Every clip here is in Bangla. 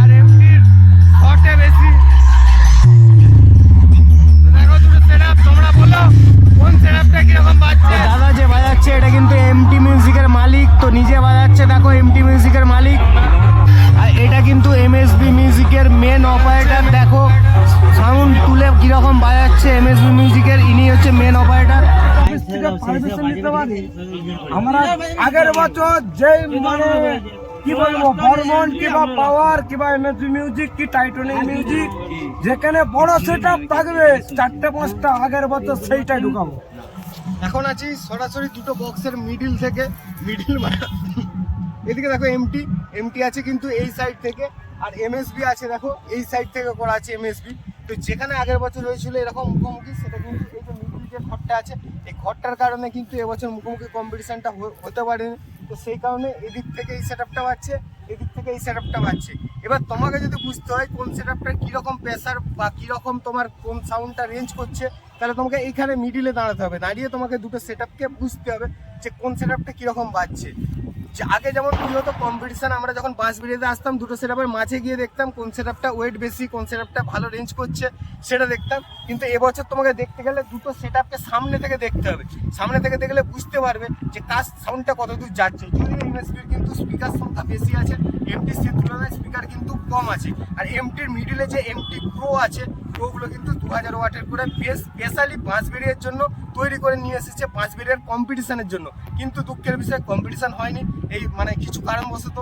আর এমটির শর্টে বেশি দেখো দুটো সেটআপ তোমরা বলো কোন সেটআপটা কীরকম বাজছে? দাদা যে বাজাচ্ছে এটা কিন্তু এমটি মিউজিকের মালিক তো নিজে বাজাচ্ছে দেখো এমটি মিউজিকের মালিক। আর এটা কিন্তু এমএসবি মিউজিকের মেন অপারেটর দেখো সাউন্ড তুলে কীরকম বাজাচ্ছে এমএসবি মিউজিকের ইনি হচ্ছে মেন অপারেটর আমরা আগের বছর যেই মানে কি বলব বর্মন কিংবা পাওয়ার কিংবা এমএসবি মিউজিক কি টাইটনিক মিউজিক যেখানে বড় সেট থাকবে, চারটে, পাঁচটা, আগের বছর সেইটাই ঢুকাবো। এখন আছি সরাসরি দুটো বক্সের মিডিল থেকে মিডিল এদিকে দেখো এমটি এমটি আছে কিন্তু এই সাইড থেকে, আর এমএসবি আছে দেখো, এই সাইড থেকে করা আছে এমএসবি তো যেখানে আগের বছর হয়েছিল এরকম মুখোমুখি, সেটা কিন্তু এই যে মিডিল যে ঘরটা আছে, এই ঘরটার কারণে কিন্তু এবছর মুখোমুখি কম্পিটিশনটা হতে পারেনি। তো সেই কারণে এদিক থেকে এই সেট আপটা বাড়ছে এদিক থেকে এই সেট আপটা বাড়ছে এবার তোমাকে যদি বুঝতে হয় কোন সেট আপটা কীরকম প্রেসার বা কীরকম তোমার কোন সাউন্ডটা রেঞ্জ করছে, তাহলে তোমাকে এইখানে মিডিলে দাঁড়াতে হবে। দাঁড়িয়ে তোমাকে দুটো সেট বুঝতে হবে যে কোন সেট আপটা কীরকম বাজছে। আগে যেমন কি হতো কম্পিটিশন আমরা যখন বাস বেরিয়ে আসতাম, দুটো সেট আপের মাঝে গিয়ে দেখতাম কোন সেট আপটা ওয়েট বেশি, কোন সেট আপটা ভালো রেঞ্জ করছে, সেটা দেখতাম। কিন্তু এবছর তোমাকে দেখতে গেলে দুটো সেট সামনে থেকে দেখতে হবে। সামনে থেকে দেখলে বুঝতে পারবে যে কাজ সাউন্ডটা কতদূর যাচ্ছে। যদি এমএসপির কিন্তু স্পিকার সংখ্যা বেশি আছে এমটিসির তুলনায় স্পিকার কিন্তু কম আছে। আর এমটির মিডিলে যে এমটি প্রো আছে প্রোগুলো কিন্তু দু হাজার ওয়াটের করে বেশ স্পেশালি পাঁচ বেরিয়ের জন্য তৈরি করে নিয়ে এসেছে পাঁচ বেরিয়ার কম্পিটিশনের জন্য। কিন্তু দুঃখের বিষয় কম্পিটিশন হয়নি। এই মানে কিছু কারণবশত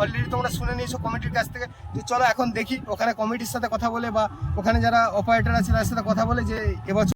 অলরেডি তোমরা শুনে নিয়েছো কমিটির কাছ থেকে। তো চলো এখন দেখি, ওখানে কমিটির সাথে কথা বলে বা ওখানে যারা অপারেটর আছে তাদের সাথে কথা বলে যে এবছর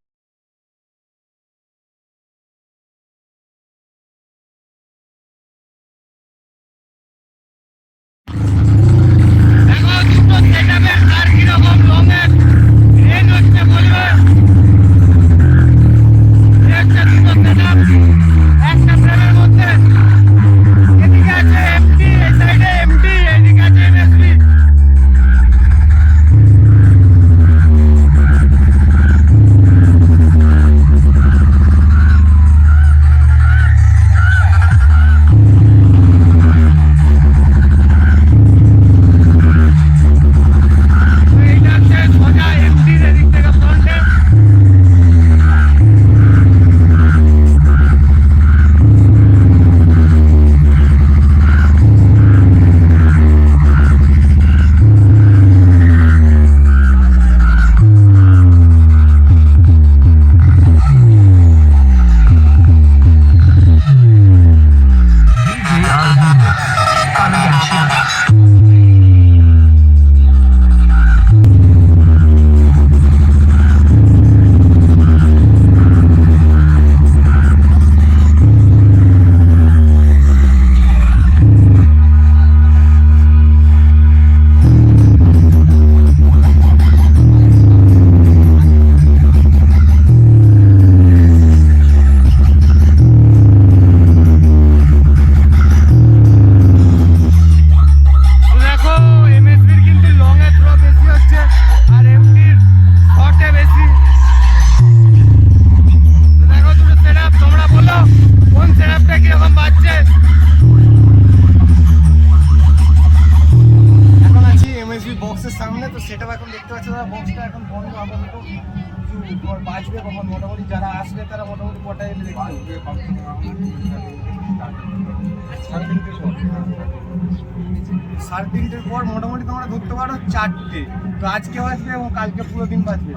সাড়ে তিনটের পর মোটামুটি তোমরা ধরতে পারো চারটে। তো আজকে বাজবে এবং কালকে পুরো দিন বাজবে।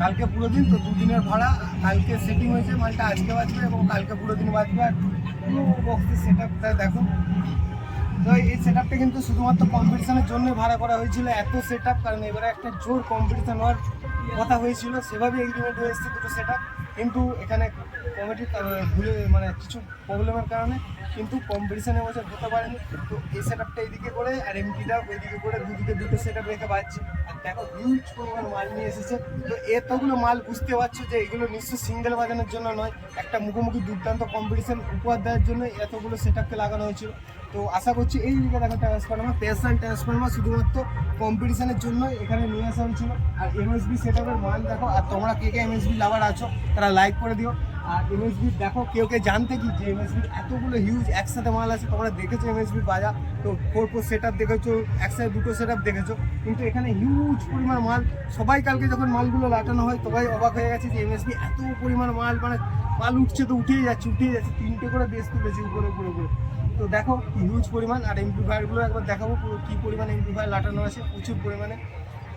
কালকে পুরো দিন তো দুদিনের ভাড়া, কালকে সেটিং হয়েছে মালটা, আজকে বাজবে এবং কালকে পুরো দিন বাজবে। আর পুরো বক্সের সেট আপটা দেখো। তো এই সেট আপটা কিন্তু শুধুমাত্র কম্পিটিশনের জন্য ভাড়া করা হয়েছিল, এত সেট আপ কারণ এবারে একটা জোর কম্পিটিশন হওয়ার কথা হয়েছিল সেভাবে এগ্রিমেন্ট হয়ে এসেছে দুটো সেট কিন্তু এখানে কমিটির ভুলে মানে কিছু প্রবলেমের কারণে কিন্তু কম্পিটিশন এবছর হতে পারেনি। তো এই সেট আপটা এইদিকে করে আর এমটিটা ওইদিকে করে দুদিকে দুটো সেট আপ রেখে পাচ্ছি আর দেখো হিউজ পরিমাণ মাল নিয়ে এসেছে। তো এতগুলো মাল বুঝতে পারছ যে এগুলো নিশ্চয়ই সিঙ্গেল বাজানোর জন্য নয়, একটা মুখোমুখি দুর্দান্ত কম্পিটিশন উপহার দেওয়ার জন্য এতগুলো সেট আপকে লাগানো হয়েছিল। তো আশা করছি এই দিকে দেখো ট্রান্সফরমার স্পেশাল ট্রান্সফরমার শুধুমাত্র কম্পিটিশনের জন্য এখানে নিয়ে আসা হয়েছিল। আর এমএসবি সেট আপের মাল দেখো, আর তোমরা কে কে এমএসবি লাভার আছো, তারা লাইক করে দিও। আর এমএসবি দেখো, কেউ কে জানতে কি যে এমএসবি এতগুলো হিউজ একসাথে মাল আছে, তোমরা দেখেছ এমএসবির বাজার? তো ফোর ফোর সেট আপ দেখেছ, একসাথে দুটো সেট আপ দেখেছ। কিন্তু এখানে হিউজ পরিমাণ মাল, সবাই কালকে যখন মালগুলো লাটানো হয়, সবাই অবাক হয়ে গেছে যে এমএসবি এত পরিমাণ মাল মানে মাল উঠছে তো উঠেই যাচ্ছে উঠেই যাচ্ছে, তিনটে করে বেশ তুলেছে উপরে উপরে উপরে। তো দেখো হিউজ পরিমাণ, আর এমপ্লিফায়ারগুলো একবার দেখাবো পুরো কী পরিমাণ এমপ্লিফায়ার লাটানো আছে, প্রচুর পরিমাণে।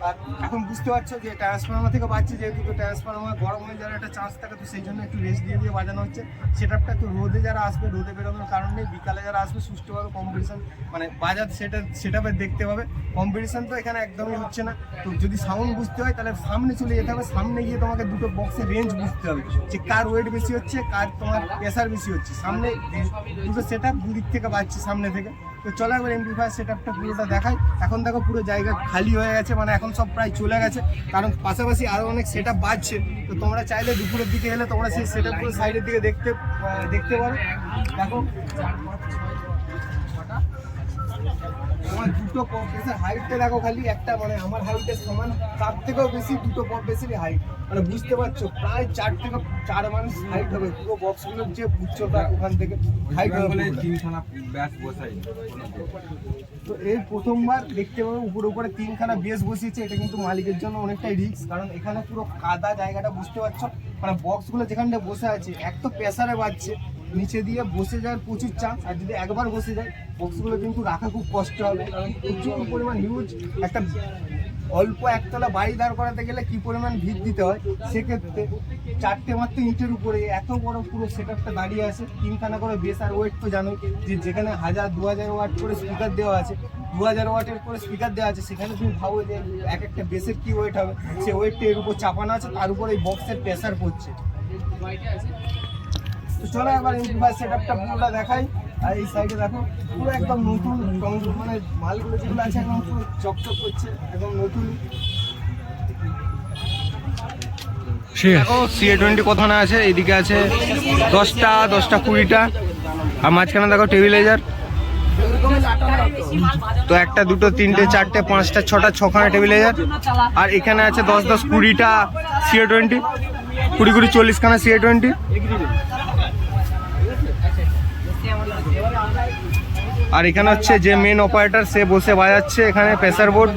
আর এখন বুঝতে পারছ যে ট্রান্সফর্মার থেকে বাজছে যেহেতু তো ট্রান্সফর্মার গরম হয়ে যাওয়ার একটা চান্স থাকে, তো সেই জন্য একটু রেস্ট দিয়ে দিয়ে বাজানো হচ্ছে। সেটআপটা একটু রোদে যারা আসবে, রোদে বেরোনোর কারণ বিকালে যারা আসবে, সুষ্ঠুভাবে কম্পিটিশন মানে বাজার সেটা সেটাপে দেখতে পাবে। কম্পিটিশন তো এখানে একদমই হচ্ছে না। তো যদি সাউন্ড বুঝতে হয়, তাহলে সামনে চলে যেতে হবে। সামনে গিয়ে তোমাকে দুটো বক্সের রেঞ্জ বুঝতে হবে। যে কার ওয়েট বেশি হচ্ছে, কার তোমার প্রেশার বেশি হচ্ছে। সামনে দুটো সেট আপ দুদিক থেকে বাজছে সামনে থেকে। তো চলো একবার এমপ্লিফায়ার সেট আপটা পুরোটা দেখাই। এখন দেখো পুরো জায়গা খালি হয়ে গেছে মানে এখন সব প্রায় চলে গেছে। কারণ পাশাপাশি আরও অনেক সেট আপ বাজছে তো তোমরা চাইলে দুপুরের দিকে এলে তোমরা সেই সেট আপগুলো সাইডের দিকে দেখতে দেখতে পারো। দেখো। তোমার দুটো পপ বেসের হাইটটা দেখো খালি একটা মানে আমার হাইটের সমান তার থেকেও বেশি দুটো পপ বেসেরই হাইট মানে বুঝতে পারছ প্রায় চার থেকে চার মানুষ হাইট হবে। পুরো বক্সগুলোর যে উচ্চতা ওখান থেকে হাইট হবে। তিনখানা ব্যাস বসাই। তো এই প্রথমবার দেখতে পাবো উপরে উপরে তিনখানা বেস বসিয়েছে। এটা কিন্তু মালিকের জন্য অনেকটাই রিস্ক কারণ এখানে পুরো কাদা জায়গাটা বুঝতে পারছ। মানে বক্সগুলো যেখানটা বসে আছে এক তো প্রেসারে বাজছে নিচে দিয়ে বসে যাওয়ার প্রচুর চান্স আর যদি একবার বসে যায় বক্সগুলো কিন্তু রাখা খুব কষ্ট হবে। প্রচুর পরিমাণ হিউজ একটা অল্প একতলা বাড়ি দাঁড় করাতে গেলে কি পরিমাণ ভিড় দিতে হয়? সেক্ষেত্রে চারটে মাত্র ইটের উপরে এত বড় পুরো সেট দাঁড়িয়ে আছে। তিনখানা করে বেস আর ওয়েট তো জানো যে যেখানে হাজার দু হাজার ওয়াট করে স্পিকার দেওয়া আছে। দু হাজার ওয়াটের করে স্পিকার দেওয়া আছে, সেখানে তুমি ভাবো যে এক একটা বেসের কি ওয়েট হবে? সে ওয়েটটা এর উপর চাপানো আছে, তার উপর এই বক্সের প্রেসার পড়ছে। তো চলো এবার সেট আপটা পুরোটা দেখাই। আর এই সাইডে দেখো, পুরো একদম নতুন মানে মালগুলো যেগুলো আছে একদম পুরো চকচক করছে, একদম নতুন। টোয়েন্টি আছে এদিকে আছে দশটা দশটা কুড়িটা। আর মাঝখানে দেখো তো একটা, দুটো, তিনটে, চারটে, পাঁচটা, ছটা, ছখানা আর এখানে আছে দশ দশ কুড়িটা সিএ টোয়েন্টি কুড়ি কুড়ি, চল্লিশখানা সিএ টোয়েন্টি আর এখানে হচ্ছে যে মেন অপারেটর সে বসে বাজাচ্ছে এখানে প্রেসার বোর্ড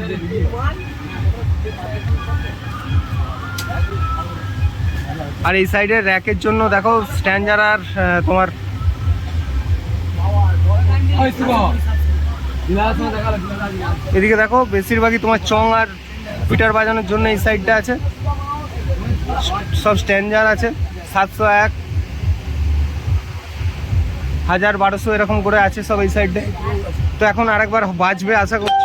আর এই সাইডে র্যাকের জন্য দেখো স্ট্যান্ডার আর তোমার এদিকে দেখো, বেশিরভাগই তোমার চং আর পিটার বাজানোর জন্য এই সাইডটা আছে। সব স্ট্যান্ডার আছে, সাতশো এক। হাজার বারোশো এরকম করে আছে সব এই সাইডে তো এখন আরেকবার বাজবে আশা করছি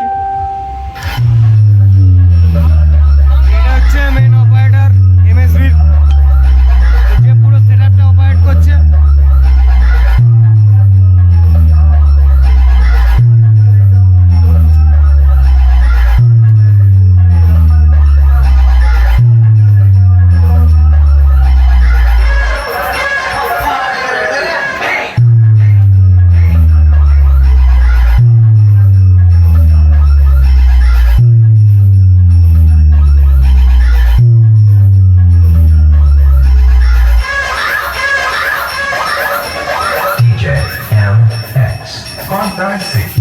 transparency.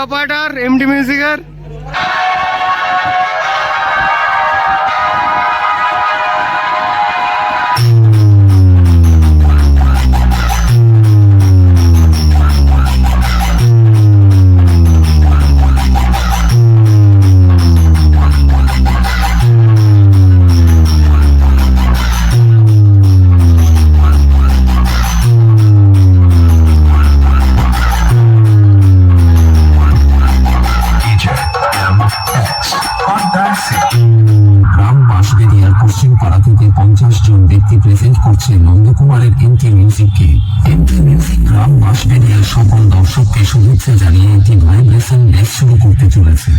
সে হচ্ছে অপারেটার এমডি শুভেচ্ছা জানিয়ে একটি ভাইব্রেশন ম্যাচ শুরু করতে চলেছে।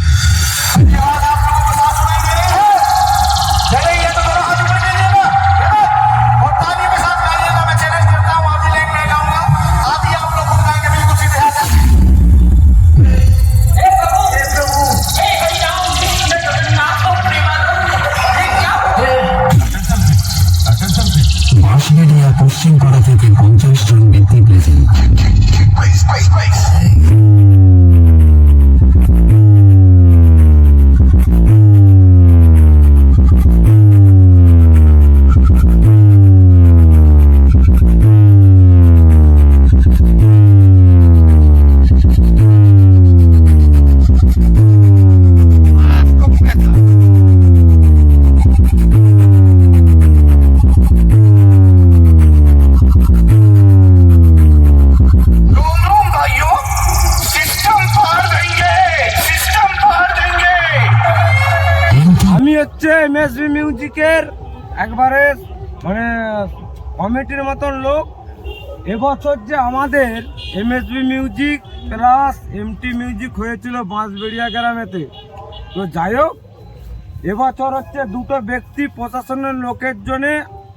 মিউজিকের একবারে মানে কমিটির মতন লোক। এবছর যে আমাদের MSB music plus MT music হয়েছিল বাঁশবেড়িয়া গ্রামেতে। তো যাই হোক, এবছর হচ্ছে দুটো ব্যক্তি প্রশাসনের লোকের জন্যে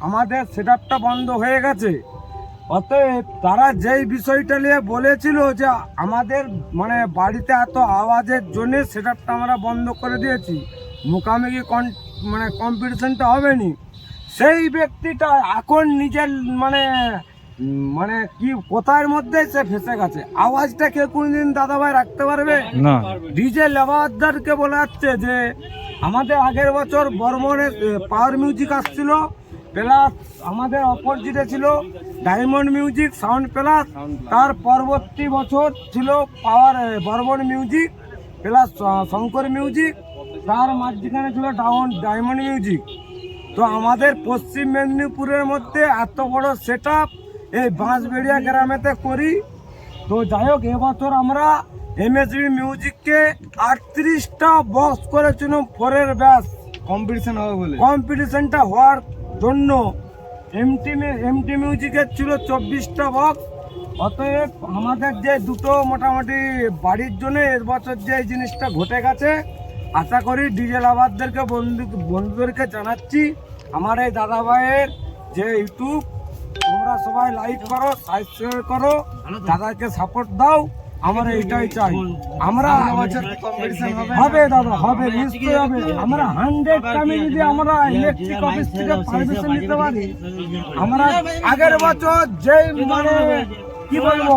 আমাদের সেট বন্ধ হয়ে গেছে। অতএব তারা যেই বিষয়টা নিয়ে বলেছিল যে আমাদের মানে বাড়িতে এত আওয়াজের জন্যে সেট আমরা বন্ধ করে দিয়েছি, মুখামুখি কন মানে কম্পিটিশনটা হবে নি সেই ব্যক্তিটা এখন নিজের মানে মানে কি কোথার মধ্যে সে ফেসে গেছে? আওয়াজটা কেউ কোনদিন দাদাভাই রাখতে পারবে? না। ডিজে লেবারদারকে বলা যাচ্ছে যে আমাদের আগের বছর বর্মনের পাওয়ার মিউজিক আসছিল প্লাস আমাদের অপরজিটে ছিল ডায়মন্ড মিউজিক সাউন্ড প্লাস তার পরবর্তী বছর ছিল Pawar Barman music plus Shankar music তার মাঝখানে ছিল ডাউন ডায়মন্ড মিউজিক তো আমাদের পশ্চিম মেদিনীপুরের মধ্যে এত বড় সেট এই বাঁশবেড়িয়া গ্রামেতে করি। তো যাই হোক এবছর আমরা এমএসবি মিউজিককে আটত্রিশটা বক্স করেছিলাম ফোরের ব্যাস। কম্পিটিশন হবে বলে। কম্পিটিশনটা হওয়ার জন্য এমটি এমটি মিউজিকের ছিল চব্বিশটা বক্স অতএব আমাদের যে দুটো মোটামুটি বাড়ির জন্য এবছর যে এই জিনিসটা ঘটে গেছে আশা করি ডিজে লাভারদেরকে বন্ধু বন্ধুদেরকে জানাচ্ছি, আমার এই দাদা ভাইয়ের যে ইউটিউব, তোমরা সবাই লাইক করো সাবস্ক্রাইব করো, দাদাকে সাপোর্ট দাও, আমরা এইটাই চাই। আমরা হবে দাদা, হবে, নিশ্চয়ই হবে। আমরা হান্ড্রেড টাইমে যদি আমরা ইলেকট্রিক অফিস থেকে পারমিশন নিতে পারি, আমরা আগের বছর যেই মানে কি বলব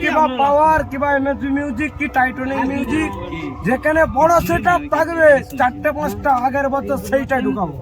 কিংবা পাওয়ার কিংবা মিউজিক কি টাইটনিক মিউজিক যেখানে বড় সেট থাকবে চারটে পাঁচটা আগের বছর সেইটাই ঢুকাবো।